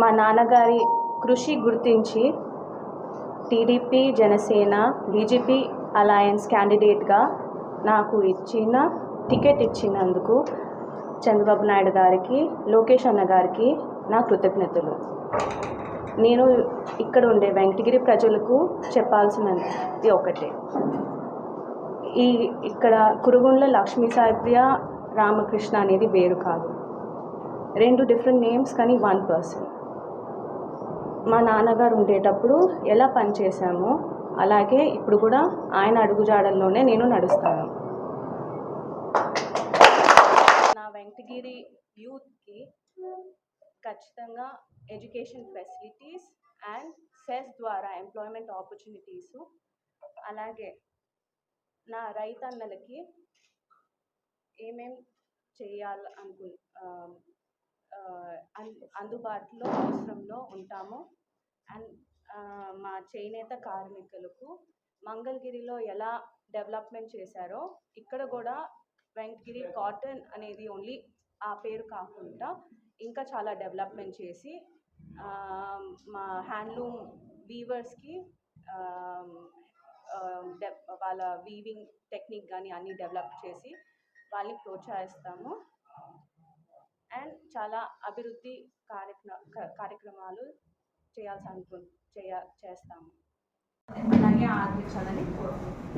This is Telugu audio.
మా నాన్నగారి కృషి గుర్తించి టీడీపీ జనసేన బీజేపీ అలయన్స్ క్యాండిడేట్గా నాకు ఇచ్చిన టికెట్ ఇచ్చినందుకు చంద్రబాబు నాయుడు గారికి లోకేష్ అన్న గారికి నా కృతజ్ఞతలు. నేను ఇక్కడ ఉండే వెంకటగిరి ప్రజలకు చెప్పాల్సినది ఒకటే. ఈ ఇక్కడ కురుగుండ్ల లక్ష్మీ సాయిప్రియ రామకృష్ణ అనేది వేరు కాదు. రెండు డిఫరెంట్ నేమ్స్ కానీ వన్ పర్సన్ మా నాన్నగారు ఉండేటప్పుడు ఎలా పనిచేశామో అలాగే ఇప్పుడు కూడా ఆయన అడుగుజాడల్లోనే నేను నడుస్తాను. నా వెంకటగిరి యూత్కి ఖచ్చితంగా ఎడ్యుకేషన్ ఫెసిలిటీస్ అండ్ సెస్ ద్వారా ఎంప్లాయ్మెంట్ ఆపర్చునిటీస్ అలాగే నా రైతన్నలకి ఏమేం చేయాలి అనుకు అందుబాటులో అవసరంలో ఉంటామో. అండ్ మా చేనేత కార్మికులకు మంగళగిరిలో ఎలా డెవలప్మెంట్ చేశారో ఇక్కడ కూడా వెంకటగిరి కాటన్ అనేది ఓన్లీ ఆ పేరు కాకుండా ఇంకా చాలా డెవలప్మెంట్ చేసి మా హ్యాండ్లూమ్ వీవర్స్కి వాళ్ళ వీవింగ్ టెక్నిక్ కానీ అన్నీ డెవలప్ చేసి వాళ్ళని ప్రోత్సహిస్తాము. చాలా అభివృద్ధి కార్యక్రమ కార్యక్రమాలు చేయాల్సి అనుకు చేయ చేస్తాము. అలాగే ఆదరించాలని కోరుకుంటున్నాను